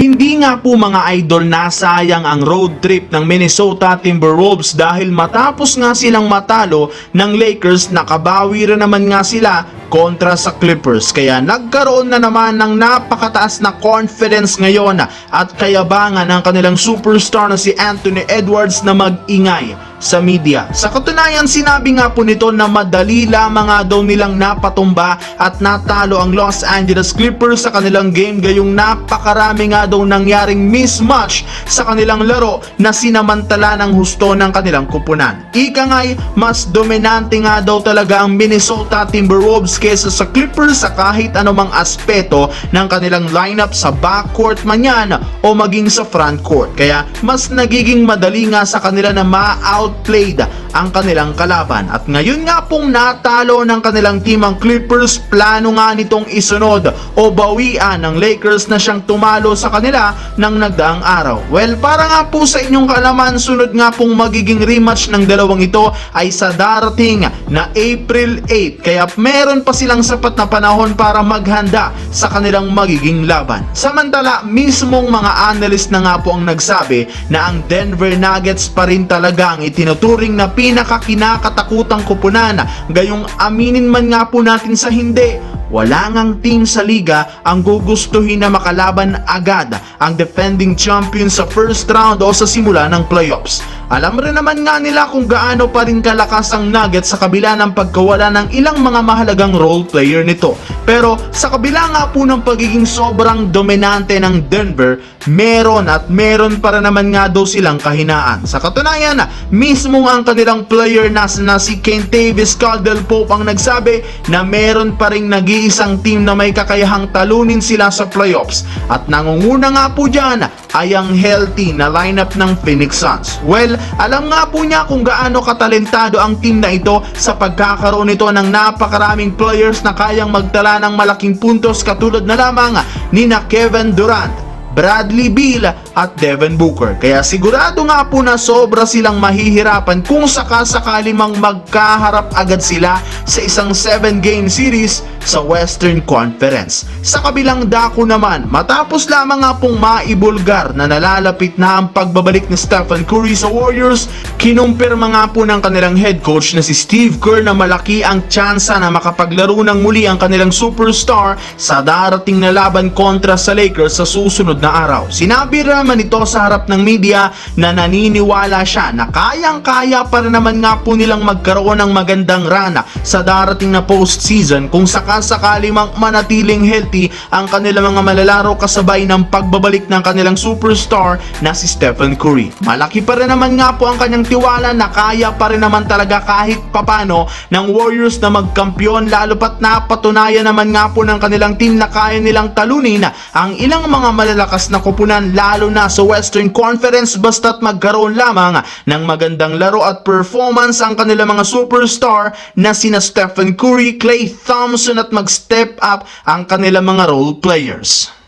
Hindi nga po mga idol nasayang ang road trip ng Minnesota Timberwolves dahil matapos nga silang matalo ng Lakers nakabawi rin naman nga sila kontra sa Clippers kaya nagkaroon na naman ng napakataas na confidence ngayon at kayabangan ng kanilang superstar na si Anthony Edwards na mag-ingay sa media. Sa katunayan, sinabi nga po nito na madali lamang nga daw nilang napatumba at natalo ang Los Angeles Clippers sa kanilang game gayong napakarami nga daw nangyaring mismatch sa kanilang laro na sinamantala ng husto ng kanilang kupunan. Ika nga'y mas dominante nga daw talaga ang Minnesota Timberwolves kesa sa Clippers sa kahit anumang aspeto ng kanilang lineup sa backcourt man yan o maging sa frontcourt. Kaya mas nagiging madali nga sa kanila na ma-outplayed ang kanilang kalaban. At ngayon nga pong natalo ng kanilang team ang Clippers, plano nga nitong isunod o bawian ng Lakers na siyang tumalo sa kanila ng nagdaang araw. Well, para nga po sa inyong kalaman, sunod nga pong magiging rematch ng dalawang ito ay sa darating na April 8. Kaya meron pa silang sapat na panahon para maghanda sa kanilang magiging laban. Samantala, mismong mga analyst na nga po ang nagsabi na ang Denver Nuggets pa rin talaga ang itinuturing na pinakakinakatakutang kupunan. Gayong aminin man nga po natin sa hindi, wala ngang team sa liga ang gugustuhin na makalaban agad ang defending champion sa first round o sa simula ng playoffs. Alam rin naman nga nila kung gaano pa rin kalakas ang Nuggets sa kabila ng pagkawala ng ilang mga mahalagang role player nito. Pero sa kabila nga po ng pagiging sobrang dominante ng Denver, meron at meron para naman nga daw silang kahinaan. Sa katunayan, mismo ang kanilang player na, na si Kentavious Caldwell Pope ang nagsabi na meron pa rin nag-iisang team na may kakayahang talunin sila sa playoffs. At nangunguna nga po dyan ay ang healthy na lineup ng Phoenix Suns. Well, alam nga po niya kung gaano katalentado ang team na ito sa pagkakaroon nito ng napakaraming players na kayang magtala ng malaking puntos katulad na lamang ni na Kevin Durant, Bradley Beal at Devin Booker. Kaya sigurado nga po na sobra silang mahihirapan kung sakasakali mang magkaharap agad sila sa isang 7-game series sa Western Conference. Sa kabilang dako naman, matapos lamang nga pong maibulgar na nalalapit na ang pagbabalik ni Stephen Curry sa Warriors, kinumpirma nga po ng kanilang head coach na si Steve Kerr na malaki ang tsansa na makapaglaro ng muli ang kanilang superstar sa darating na laban kontra sa Lakers sa susunod na araw. Sinabi rin naman ito sa harap ng media na naniniwala siya na kayang-kaya pa naman nga po nilang magkaroon ng magandang rana sa darating na postseason kung sakasakali mang manatiling healthy ang kanilang mga malalaro kasabay ng pagbabalik ng kanilang superstar na si Stephen Curry. Malaki pa rin naman nga po ang kanyang tiwala na kaya pa rin naman talaga kahit papano ng Warriors na magkampiyon lalo pat napatunayan naman nga po ng kanilang team na kaya nilang talunin ang ilang mga malalakas na kupunan lalo na sa Western Conference basta't magkaroon lamang ng magandang laro at performance ang kanilang mga superstar na sina Stephen Curry, Klay Thompson at mag-step up ang kanilang mga role players.